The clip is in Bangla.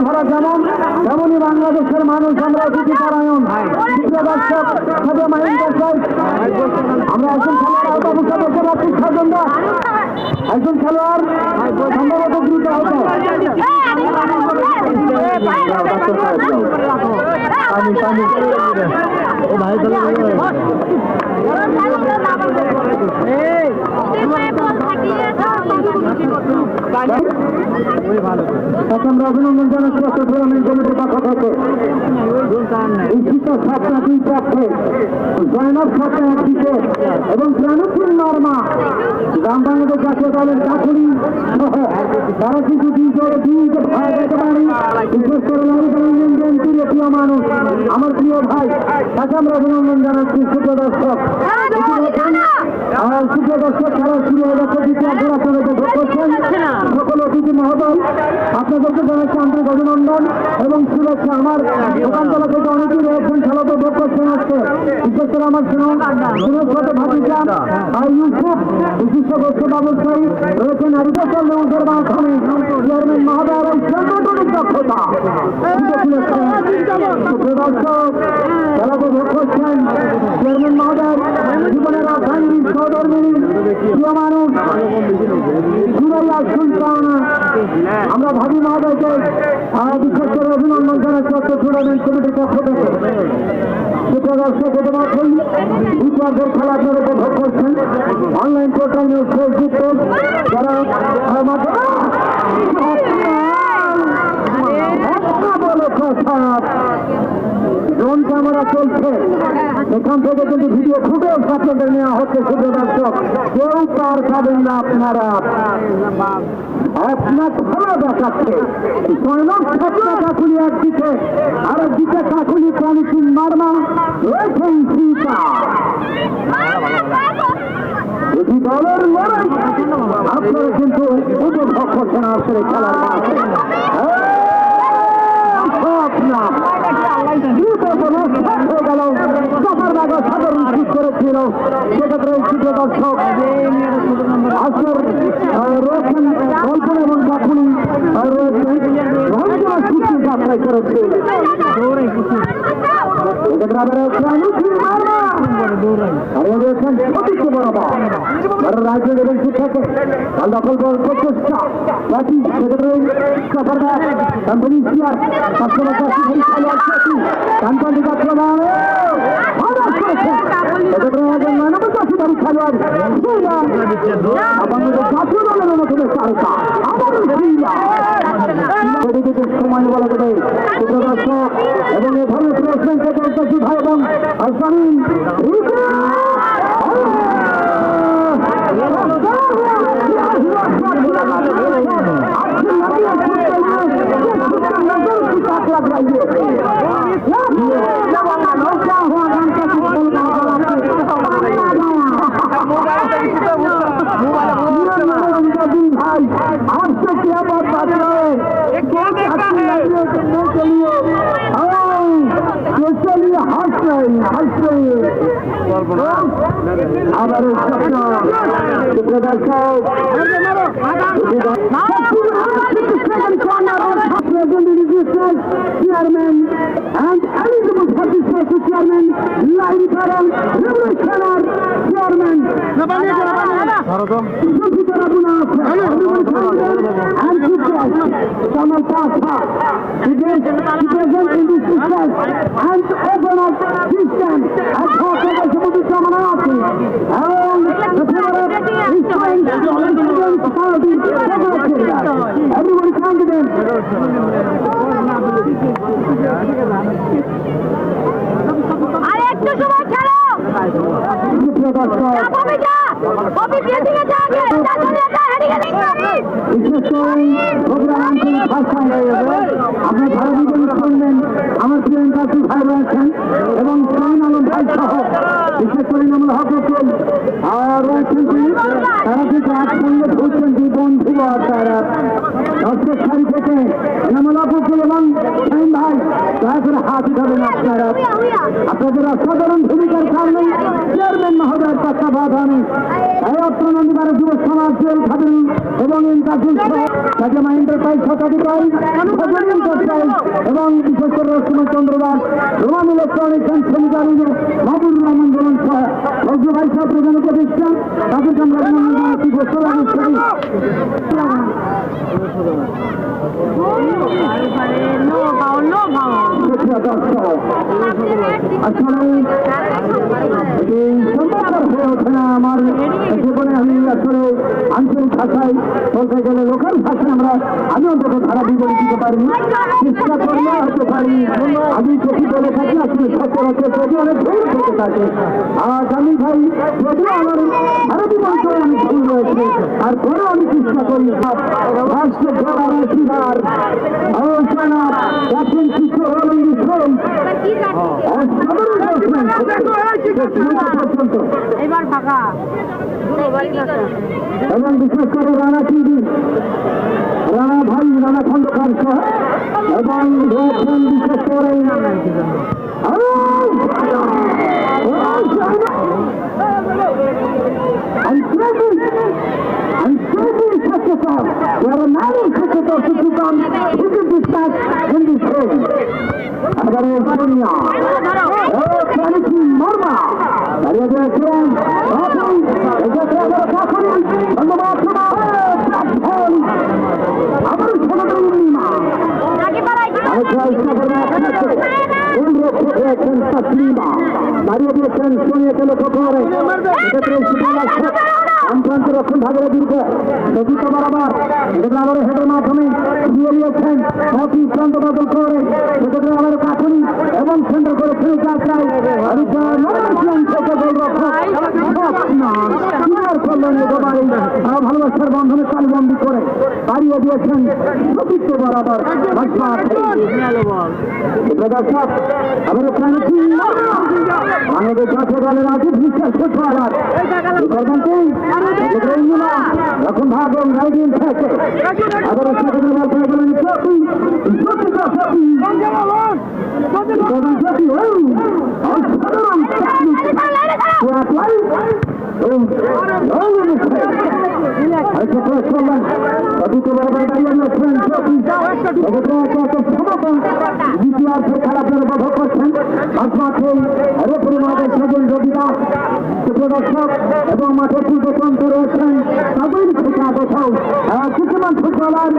ভরা যেমন, তেমনই বাংলাদেশের মানুষ আমরা অতিথি পারায়ণ আমরা একজন খেলোয়াড় একজন খেলোয়াড় সম্ভবত দ্রুত তাকে আমরা অভিনন্দন জানাচ্ছি টুর্নামেন্ট কমিটির পক্ষ থেকে। ইচ্ছিত সাতটা দুই পক্ষে জয়নব সাতটা এক এবং প্রাণপুর নর্মা গ্রাম বাংলাদেশ জাতীয় দলের চাকুরি সহ তারা কিন্তু দুই জোরে দুই পারি বিশেষ করে প্রিয় প্রিয় মানুষ আমার প্রিয় ভাই তাকে আমরা অভিনন্দন জানাচ্ছি। সুপ্র দর্শক আর দর্শক খেলা শুরু হয়ে যাচ্ছে দ্বিতীয় আপনারা উপভোগ করছেন। অতিথি মহোদয়, আপনাদেরকে জানাচ্ছি আন্তরিক অভিনন্দন এবং শুভেচ্ছা। আমার দোকানতলা থেকে অনেকেই রয়েছেন খেলা উপভোগ করছেন আজকে। বিশেষ করে আমার আর ইউসুফ, বিশিষ্ট গোষ্ঠ ব্যবসায়ী রয়েছেন হরিদাসল মন্ত্রের মাধ্যমে চেয়ারম্যান মহোদয়ের এই সংগঠনিক দক্ষতা। দর্শক খেলা উপভোগ করছেন চেয়ারম্যান জীবনের রাজধানী প্রিয় মানুষ আমরা ভাবি মহাদয়কে বিশেষ করে অভিনন্দন জানাচ্ছি অর্থ টুর্নামেন্ট কমিটির পক্ষ থেকে। সুপ্রিয় দর্শক বিপদের খেলা অনলাইন পোর্টাল নিউজ ফেসবুক যারা এখান থেকে কিন্তু ভিডিও ফুটেজ আপনাদের নেওয়া হচ্ছে শুধু দর্শক। কেউ তার পাবেন না আপনারা। আপনার কিন্তু মাঠ। করেছিল সেক্ষেত্রে ছোট দর্শক আজকের রয়েছেন কল্পনা এবং কাকুনি রঞ্জনা সৃষ্টি যাত্রায় করেছে সেক্ষেত্রে আবার রয়েছে অনুষ্ঠিত মারমা। আর এ রয়েছেন সতীর্থ বরাবর আর রাজ্য এবং শিক্ষাকে কাল দখল করার প্রচেষ্টা বাকি সেক্ষেত্রে সফরদার কোম্পানি চেয়ার কাস্টমার কাছে কাস্টমার সেক্ষেত্রে একজন মানবতা শিকারী খেলোয়াড় আমাদের জাতীয় দলের মধ্যে তারকা আমাদের সেদিকে সময় বলা যাবে দর্শক এবং এ ধরনের ভাই এবং আসামি भाई आज से क्या बात बात रहे चलिए हाँ चलिए हंस रहे हंस रहे আবার chairman and eligible for this special chairman, Line Karan, Revolutionary Everybody confident. আরে একটু সময় ছাড়ো दिया বিশেষ করে নামুল হক রসুল আর রয়েছেন তিনি তারা কিন্তু একসঙ্গে ঘুরছেন দুই বন্ধু আর তারা। দর্শক সারি থেকে নামুল হক রসুল এবং শাহিন ভাই, দয়া করে হাত উঠাবেন আপনারা। আপনাদের অসাধারণ ভূমিকার কারণে চেয়ারম্যান মহোদয়ের তত্ত্বাবধানে এই অত্রনন্দীবার যুব সমাজ জেল খাবেন এবং তাকে মাইন্ডের প্রায় শতাধিকারী এবং বিশেষ করে Rashmi Chandra Das Roman electronics and cemetery প্রধান উপদেষ্টা তাদেরকে আমরা অভিনন্দন আমার। জীবনে আমি আসলে আঞ্চলিক ভাষায় বলতে গেলে আমি অন্তত ধারা বিবরণ দিতে পারি। চেষ্টা করলে হতে পারি। আমি যদি বলে থাকি আসলে সচরাচর যদি অনেক ভুল থেকে থাকে। আর আমি ভাই যদি আমার আরও জীবন আমি ভুল রয়েছে আর পরে আমি চেষ্টা করি রাষ্ট্র জেলার শিকার। আলোচনা এখন কিছু হল ফোন কি কাটছে পর্যন্ত এবার ফাঁকা। এবং বিশেষ করে রানা টিভি ভাই রানা খন্দকার এবং রয়েছেন বিশেষ করে I'm crazy. I'm crazy, Secretary. You're a married secretary to become who can dispatch in this room. আবার সোনিয়া ও প্রাণী মর্মা দাঁড়িয়ে দিয়েছিলেন এখন এটাকে আবার কাকুরি ধন্যবাদ সমাজ বদল করে আমাদের কাঠুনি এবং কেন্দ্র করে ফেরত যাত্রায় দিয়েছেন। সতীর্থ বরাবর আবার এখন ভাগ দ্বিতীয়ার্থে খেলাধুলা উপভোগ করছেন মাঠে রেফারি মাঠের সজল রবিদা প্রদর্শক এবং মাঠের পূর্বতন্ত্র রয়েছেন তাদের থেকে কোথাও কিছুমান ফুটবলার